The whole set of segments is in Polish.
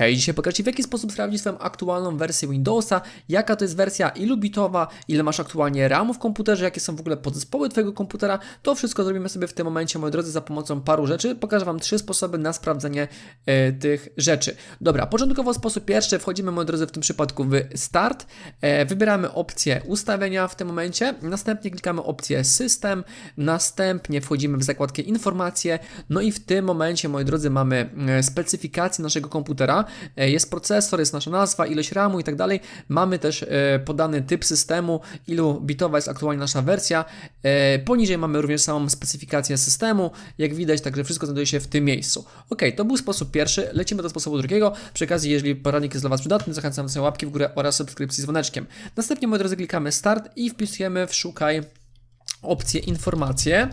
Hej, dzisiaj pokażę Ci w jaki sposób sprawdzić swoją aktualną wersję Windowsa, jaka to jest wersja, ilu bitowa, ile masz aktualnie RAMu w komputerze, jakie są w ogóle podzespoły Twojego komputera. To wszystko zrobimy sobie w tym momencie, moi drodzy, za pomocą paru rzeczy. Pokażę Wam trzy sposoby na sprawdzenie e, tych rzeczy. Dobra, początkowo sposób pierwszy, wchodzimy, moi drodzy, w tym przypadku w Start, e, wybieramy opcję ustawienia w tym momencie, następnie klikamy opcję System, następnie wchodzimy w zakładkę Informacje, no i w tym momencie, moi drodzy, mamy e, specyfikację naszego komputera, jest procesor, jest nasza nazwa, ilość RAMu i tak dalej. Mamy też e, podany typ systemu, ilu bitowa jest aktualnie nasza wersja. E, Poniżej mamy również samą specyfikację systemu, jak widać, także wszystko znajduje się w tym miejscu. Ok, to był sposób pierwszy, lecimy do sposobu drugiego. Przy okazji, jeżeli poradnik jest dla Was przydatny, zachęcam do łapki w górę oraz subskrypcji z dzwoneczkiem. Następnie, moi drodzy, klikamy Start i wpisujemy w Szukaj opcję Informacje.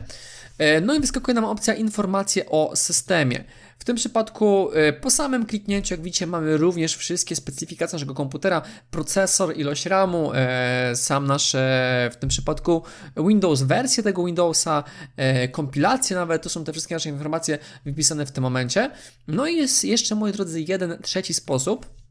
E, No i wyskakuje nam opcja Informacje o systemie. W tym przypadku e, po samym kliknięciu, jak widzicie, mamy również wszystkie specyfikacje naszego komputera, procesor, ilość RAMu, e, sam nasz, w tym przypadku Windows, wersję tego Windowsa, e, kompilację nawet, to są te wszystkie nasze informacje wypisane w tym momencie. No i jest jeszcze, moi drodzy, jeden trzeci sposób,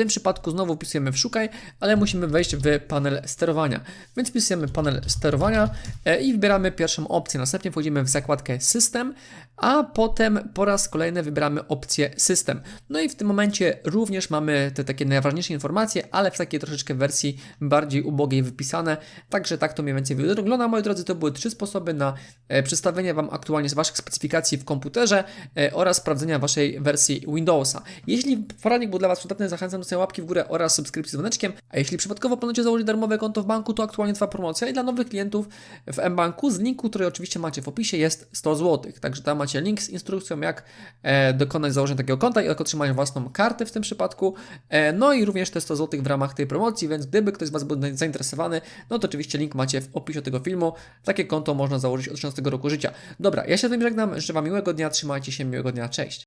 tym przypadku znowu wpisujemy w szukaj, ale musimy wejść w panel sterowania. Więc wpisujemy panel sterowania e, i wybieramy pierwszą opcję. Następnie wchodzimy w zakładkę system, a potem po raz kolejny wybieramy opcję system. No i w tym momencie również mamy te takie najważniejsze informacje, ale w takiej troszeczkę wersji bardziej ubogiej wypisane. Także tak to mniej więcej wygląda, moi drodzy. To były trzy sposoby na e, przedstawienie Wam aktualnie z Waszych specyfikacji w komputerze e, oraz sprawdzenia Waszej wersji Windowsa. Jeśli poradnik był dla Was przydatny, zachęcam do sobie łapki w górę oraz subskrypcji z dzwoneczkiem. A jeśli przypadkowo planujecie założyć darmowe konto w banku, to aktualnie trwa promocja i dla nowych klientów w mBanku z linku, który oczywiście macie w opisie, jest 100 zł. Także tam macie link z instrukcją, jak e, dokonać założenia takiego konta i jak otrzymać własną kartę w tym przypadku. E, no i również te 100 zł w ramach tej promocji, więc gdyby ktoś z Was był zainteresowany, no to oczywiście link macie w opisie tego filmu. Takie konto można założyć od 13 roku życia. Dobra, ja się z tym żegnam, życzę Wam miłego dnia, trzymajcie się, miłego dnia, cześć.